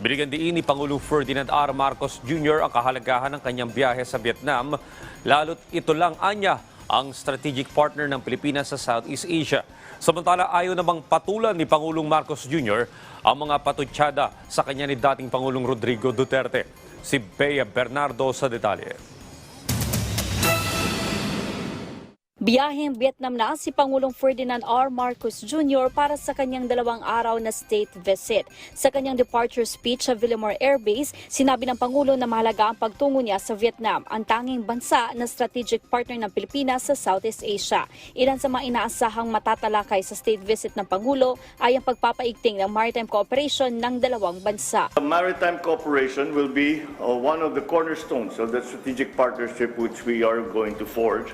Binigyan diin ni Pangulong Ferdinand R. Marcos Jr. ang kahalagahan ng kanyang biyahe sa Vietnam, lalo't ito lang anya ang strategic partner ng Pilipinas sa Southeast Asia. Samantala ayaw namang patulan ni Pangulong Marcos Jr. ang mga patutsada sa kanya ni dating Pangulong Rodrigo Duterte. Si Bea Bernardo sa detalye. Biyaheng Vietnam na si Pangulong Ferdinand R. Marcos Jr. para sa kanyang dalawang araw na state visit. Sa kanyang departure speech sa Villamor Air Base, sinabi ng Pangulo na mahalaga ang pagtungo niya sa Vietnam, ang tanging bansa na strategic partner ng Pilipinas sa Southeast Asia. Ilan sa mga inaasahang matatalakay sa state visit ng Pangulo ay ang pagpapaigting ng maritime cooperation ng dalawang bansa. The Maritime cooperation will be uh, one of the cornerstones of the strategic partnership which we are going to forge,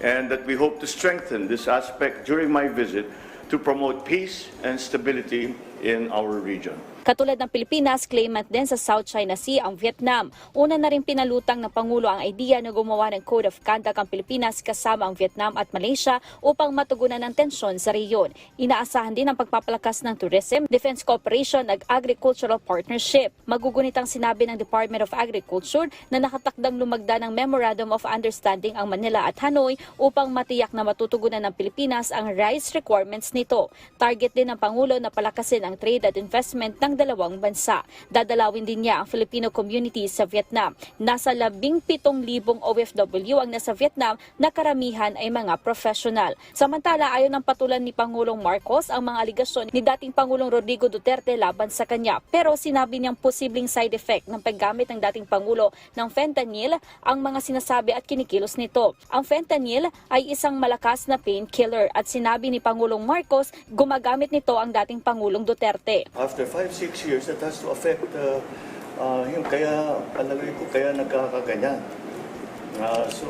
and that we hope to strengthen this aspect during my visit to promote peace and stability in our region. Katulad ng Pilipinas, claimant din sa South China Sea ang Vietnam. Una na rin pinalutang ng Pangulo ang idea na gumawa ng Code of Conduct ang Pilipinas kasama ang Vietnam at Malaysia upang matugunan ng tensyon sa reyon. Inaasahan din ang pagpapalakas ng tourism, defense cooperation at agricultural partnership. Magugunit ang sinabi ng Department of Agriculture na nakatakdang lumagda ng Memorandum of Understanding ang Manila at Hanoi upang matiyak na matutugunan ng Pilipinas ang rice requirements nito. Target din ng Pangulo na palakasin ang trade at investment ng dalawang bansa. Dadalawin din niya ang Filipino community sa Vietnam. Nasa 17,000 OFW ang nasa Vietnam na karamihan ay mga professional. Samantala, ayon ng patulan ni Pangulong Marcos ang mga aligasyon ni dating Pangulong Rodrigo Duterte laban sa kanya. Pero sinabi niyang posibleng side effect ng paggamit ng dating Pangulo ng fentanyl ang mga sinasabi at kinikilos nito. Ang fentanyl ay isang malakas na painkiller at sinabi ni Pangulong Marcos gumagamit nito ang dating Pangulong Duterte. After five, six years, that has to affect uh, uh, yun. Kaya, palagay ko, kaya nagkakaganyan. Uh, so,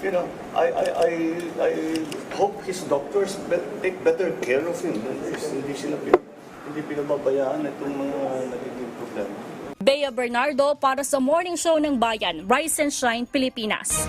you know, I, I, I, I hope his doctors be- take better care of him. Hindi sila pin- hindi pinababayaan itong mga nagiging problema. Bea Bernardo para sa Morning Show ng Bayan, Rise and Shine, Pilipinas.